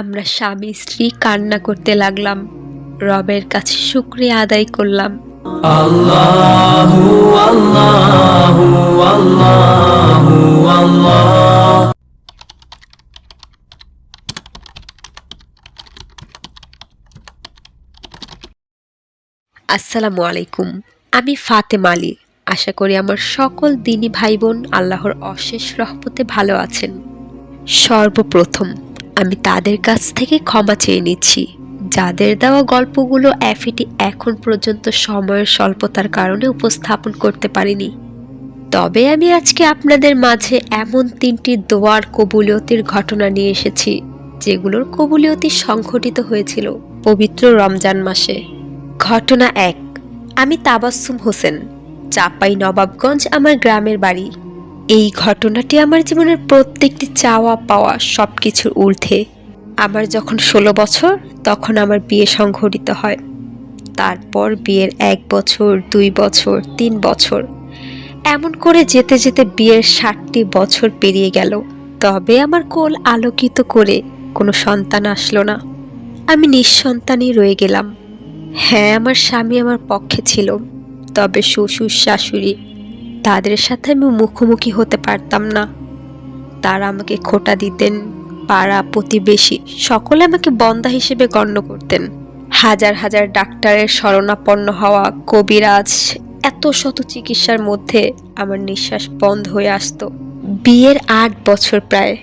আমরা স্বামী স্ত্রী কান্না করতে লাগলাম। রবের কাছে শুক্রিয়া আদায় করলাম। আসসালামু আলাইকুম। আমি ফাতেমা আলী। আশা করি আমার সকল দিনী ভাই বোন আল্লাহর অশেষ রহমতে ভালো আছেন। সর্বপ্রথম আমি তাদের কাছ থেকে ক্ষমা চেয়ে নিচ্ছি। যাদের দেওয়া গল্পগুলো অ্যাফিটি এখন পর্যন্ত সময়ের স্বল্পতার কারণে উপস্থাপন করতে পারিনি। তবে আমি আজকে আপনাদের মাঝে এমন তিনটি দোয়ার কবুলিয়তির ঘটনা নিয়ে এসেছি, যেগুলোর কবুলিয়তি সংঘটিত হয়েছিল পবিত্র রমজান মাসে। ঘটনা এক, আমি তাবাসসুম হোসেন, চাপাই নবাবগঞ্জ, আমার গ্রামের বাড়ি। এই ঘটনাটি আমার জীবনের প্রত্যেকটি চাওয়া পাওয়া সব কিছুর ঊর্ধ্বে। আমার যখন ষোলো বছর, তখন আমার বিয়ে সংঘটিত হয়। তারপর বিয়ের এক বছর, দুই বছর, তিন বছর। এমন করে যেতে যেতে বিয়ের ষাটটি বছর পেরিয়ে গেল। তবে আমার কোল আলোকিত করে কোনো সন্তান আসলো না। আমি নিঃসন্তানই রয়ে গেলাম। হ্যাঁ আমার স্বামী আমার পক্ষে ছিল। তবে শ্বশুর, শাশুড়ি তাদের সাথে আমি মুখোমুখি হতে পারতাম না। তারা আমাকে খোটা দিতেন, পাড়া প্রতিবেশী সকলে আমাকে বন্দা হিসেবে গণ্য করতেন। হাজার হাজার ডাক্তারের শরণাপন্ন হওয়া কবিরাজ এত শত চিকিৎসার মধ্যে আমার নিঃশ্বাস বন্ধ হয়ে আসতো। বিয়ের আট বছর প্রায়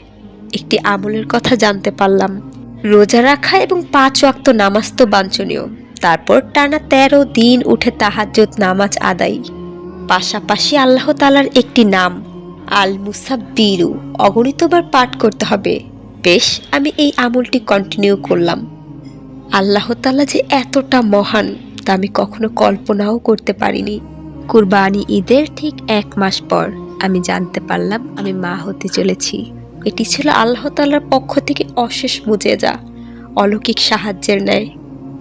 একটি আমলের কথা জানতে পারলাম। রোজা রাখা এবং পাঁচ ওয়াক্ত নামাজ তো বাঞ্ছনীয়। তারপর টানা তেরো দিন উঠে তাহাজ্জুদ নামাজ আদায়। পাশাপাশি আল্লাহ তালার একটি নাম আল মুসাব্বিরু অগণিতবার পাঠ করতে হবে। বেশ, আমি এই আমলটি কন্টিনিউ করলাম। আল্লাহ তালা যে এতটা মহান, তা আমি কখনো কল্পনাও করতে পারিনি। কুরবানি ঈদের ঠিক এক মাস পর আমি জানতে পারলাম আমি মা হতে চলেছি। এটি ছিল আল্লাহ তালার পক্ষ থেকে অশেষ মুজেজা, অলৌকিক সাহায্যের ন্যায়।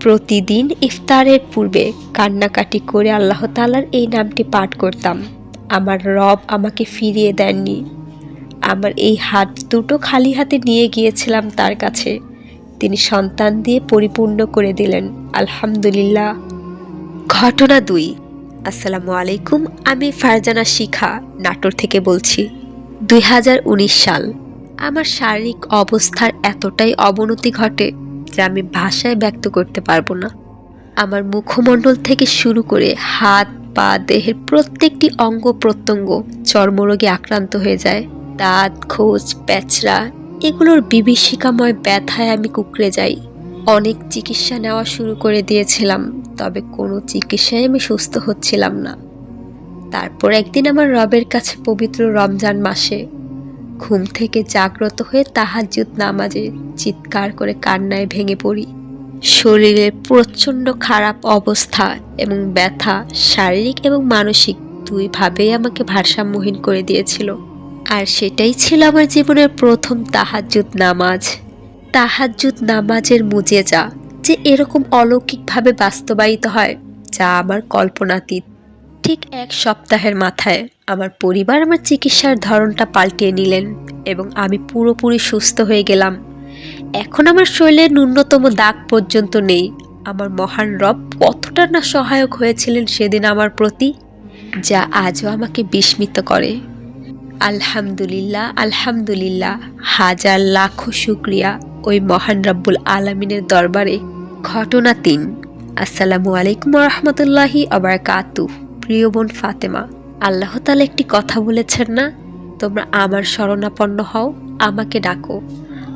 প্রতিদিন ইফতারের পূর্বে কান্নাকাটি করে আল্লাহ তালার এই নামটি পাঠ করতাম। আমার রব আমাকে ফিরিয়ে দেননি। আমার এই হাত দুটো খালি হাতে নিয়ে গিয়েছিলাম তার কাছে। তিনি সন্তান দিয়ে পরিপূর্ণ করে দিলেন। আলহামদুলিল্লাহ। ঘটনা দুই। আসসালামু আলাইকুম, আমি ফারজানা শিখা, নাটোর থেকে বলছি। দুই হাজার উনিশ সাল। আমার শারীরিক অবস্থার এতটাই অবনতি ঘটে যা আমি ভাষায় ব্যক্ত করতে পারব না। আমার মুখমণ্ডল থেকে শুরু করে হাত, পা, দেহের প্রত্যেকটি অঙ্গ প্রত্যঙ্গ চর্মরোগে আক্রান্ত হয়ে যায়। দাঁত, খোঁজ, প্যাচড়া, এগুলোর বিভীষিকাময় ব্যথায় আমি কুকড়ে যাই। অনেক চিকিৎসা নেওয়া শুরু করে দিয়েছিলাম, তবে কোনো চিকিৎসায় আমি সুস্থ হচ্ছিলাম না। তারপর একদিন আমার রবের কাছে পবিত্র রমজান মাসে ঘুম থেকে জাগ্রত হয়ে তাহাজ্জুদ নামাজে চিৎকার করে কান্নায় ভেঙে পড়ি। শরীরের প্রচণ্ড খারাপ অবস্থা এবং ব্যথা শারীরিক এবং মানসিক দুইভাবেই আমাকে ভারসাম্যহীন করে দিয়েছিল। আর সেটাই ছিল আমার জীবনের প্রথম তাহাজ্জুদ নামাজ। তাহাজ্জুদ নামাজের মুজেজা যে এরকম অলৌকিকভাবে বাস্তবায়িত হয়, যা আমার কল্পনাতীত ঠিক এক সপ্তাহের মাথায় আমার পরিবার আমার চিকিৎসার ধরনটা পাল্টিয়ে নিলেন এবং আমি পুরোপুরি সুস্থ হয়ে গেলাম। এখন আমার শরীরে ন্যূনতম দাগ পর্যন্ত নেই। আমার মহান রব কতটা না সহায়ক হয়েছিলেন সেদিন আমার প্রতি, যা আজও আমাকে বিস্মিত করে। আলহামদুলিল্লাহ আলহামদুলিল্লাহ, হাজার লাখো শুক্রিয়া ওই মহান রব্বুল আলমিনের দরবারে। ঘটনা তিন। আসসালামু আলাইকুম রহমতুল্লাহি আবার কাতু প্রিয় বোন ফাতেমা, আল্লাহ তালা একটি কথা বলেছেন না? তোমরা আমার শরণাপন্ন হও, আমাকে ডাকো।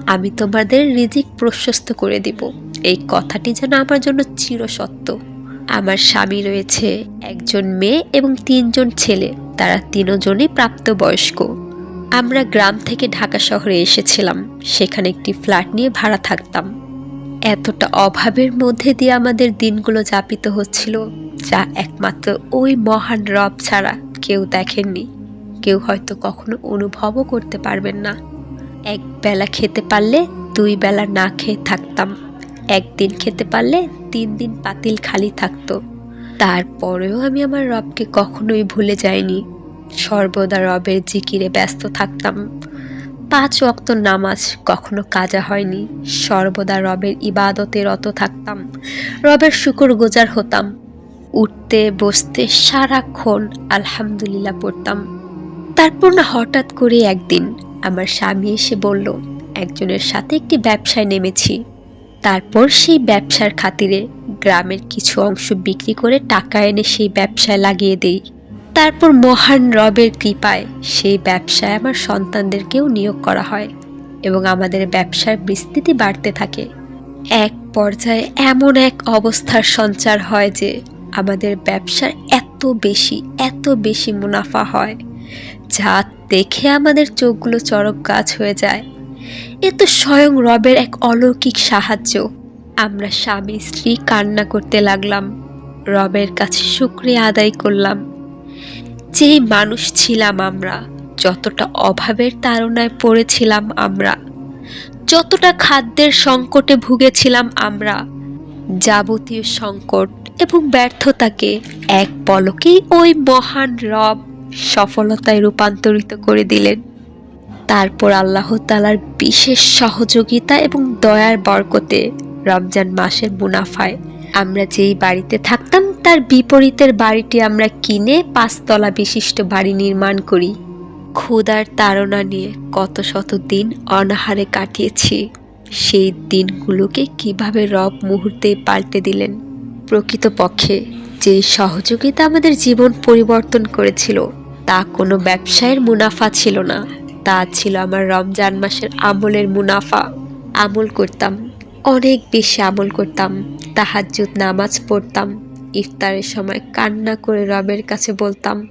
আমি তোমাদের রিজিক প্রশস্ত করে দিব। এই কথাটি যেন আমার জন্য চিরসত্য। আমার স্বামী রয়েছে একজন মেয়ে এবং তিনজন ছেলে। তারা তিনজনই প্রাপ্তবয়স্ক। আমরা গ্রাম থেকে ঢাকা শহরে এসেছিলাম। সেখানে একটি ফ্ল্যাট নিয়ে ভাড়া থাকতাম। এতটা অভাবের মধ্যে দিয়ে আমাদের দিনগুলো যাপিত হচ্ছিল। যা একমাত্র ওই মহান রব ছাড়া কেউ দেখেননি। কেউ হয়তো কখনো অনুভবও করতে পারবেন না। এক বেলা খেতে পারলে দুই বেলা না খেয়ে থাকতাম। একদিন খেতে পারলে তিন দিন পাতিল খালি থাকতো। তারপরেও আমি আমার রবকে কখনোই ভুলে যাইনি। সর্বদা রবের জিকিরে ব্যস্ত থাকতাম। পাঁচ ওয়াক্ত নামাজ কখনো কাজা হয়নি। সর্বদা রবের ইবাদতে রত থাকতাম। রবের শুকর গোজার হতাম। উঠতে, বসতে সারাক্ষণ আলহামদুলিল্লাহ পড়তাম। তারপর না হঠাৎ করে একদিন আমার স্বামী এসে বলল, একজনের সাথে একটি ব্যবসায় নেমেছি। তারপর সেই ব্যবসার খাতিরে গ্রামের কিছু অংশ বিক্রি করে টাকা এনে সেই ব্যবসায় লাগিয়ে দেই। তারপর মহান রবের কৃপায় সেই ব্যবসায় আমার সন্তানদেরকেও নিয়োগ করা হয় এবং আমাদের ব্যবসার বিস্তৃতি বাড়তে থাকে। এক পর্যায়ে এমন এক অবস্থার সঞ্চার হয় যে আমাদের ব্যবসার এত বেশি এত বেশি মুনাফা হয়, যা দেখে আমাদের চোখগুলো চরক গাছ হয়ে যায়। এ তো স্বয়ং রবের এক অলৌকিক সাহায্য। আমরা স্বামী, স্ত্রী কান্না করতে লাগলাম, রবের কাছে শুক্রিয়া আদায় করলাম। যেই মানুষ ছিলাম আমরা, যতটা অভাবের তাড়নায় পড়েছিলাম আমরা, যতটা খাদ্যের সংকটে ভুগেছিলাম আমরা, যাবতীয় সংকট এবং ব্যর্থতাকে এক পলকেই ওই মহান রব সফলতায় রূপান্তরিত করে দিলেন। তারপর আল্লাহ তালার বিশেষ সহযোগিতা এবং দয়ার বরকতে রমজান মাসের মুনাফায় আমরা যেই বাড়িতে থাকতাম, তার বিপরীতের বাড়িটি আমরা কিনে পাঁচতলা বিশিষ্ট বাড়ি নির্মাণ করি। ক্ষুদার তাড়না নিয়ে কত শত দিন অনাহারে কাটিয়েছি। সেই দিনগুলোকে কীভাবে রব মুহূর্তে পাল্টে দিলেন? প্রকৃতপক্ষে যে সহযোগিতা আমাদের জীবন পরিবর্তন করেছিল, তা কোনো ব্যবসায়ের মুনাফা ছিল না। তা ছিল আমার রমজান মাসের আমলের মুনাফা। আমল করতাম, অনেক বেশি আমল করতাম, তাহাজ্জুদ নামাজ পড়তাম, ইফতারের সময় কান্না করে রবের কাছে বলতাম,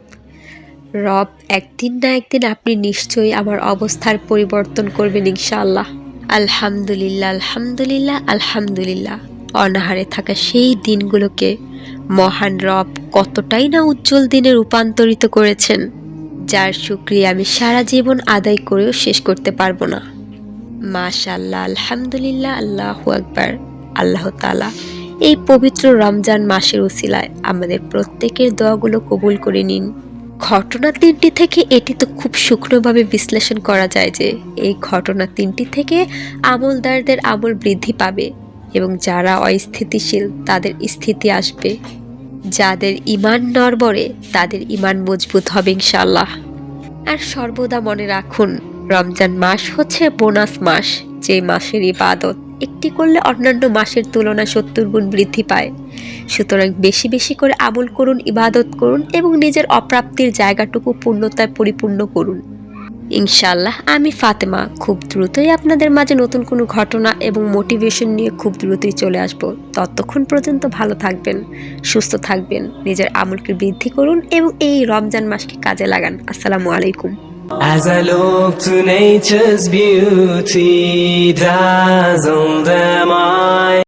রব, একদিন না একদিন আপনি নিশ্চয়ই আমার অবস্থার পরিবর্তন করবেন ইনশাআল্লাহ। আলহামদুলিল্লাহ আলহামদুলিল্লাহ আলহামদুলিল্লাহ। অনাহারে থাকা সেই দিনগুলোকে মহান রব কতটাই না উজ্জ্বল দিনে রূপান্তরিত করেছেন, যার শুক্রিয়া আমি সারা জীবন আদায় করেও শেষ করতে পারব না। মাশাল্লাহ আলহামদুলিল্লাহ, আল্লাহ আকবার। আল্লাহ তালা এই পবিত্র রমজান মাসের উসিলায় আমাদের প্রত্যেকের দোয়াগুলো কবুল করে নিন। ঘটনা তিনটি থেকে এটি তো খুব শুকনোভাবে বিশ্লেষণ করা যায় যে, এই ঘটনা তিনটি থেকে আমলদারদের আমল বৃদ্ধি পাবে। এবং যারা অস্থিতিশীল, তাদের স্থিতি আসবে। যাদের ইমান নড়বড়ে, তাদের ইমান মজবুত হবে ইনশাল্লাহ আর সর্বদা মনে রাখুন, রমজান মাস হচ্ছে বোনাস মাস, যে মাসের ইবাদত। একটি করলে অন্যান্য মাসের তুলনায় সত্তর গুণ বৃদ্ধি পায়। সুতরাং বেশি বেশি করে আমল করুন, ইবাদত করুন এবং নিজের অপ্রাপ্তির জায়গাটুকু পূর্ণতায় পরিপূর্ণ করুন। ইনশাল্লাহ আমি ফাতেমা। খুব দ্রুতই আপনাদের মাঝে নতুন কোনো ঘটনা এবং মোটিভেশন নিয়ে খুব দ্রুতই চলে আসব। ততক্ষণ পর্যন্ত ভালো থাকবেন সুস্থ থাকবেন নিজের আমলকে বৃদ্ধি করুন এবং এই রমজান মাসকে কাজে লাগান। আসসালামু আলাইকুম। As I look to nature's beauty, dazzled am I.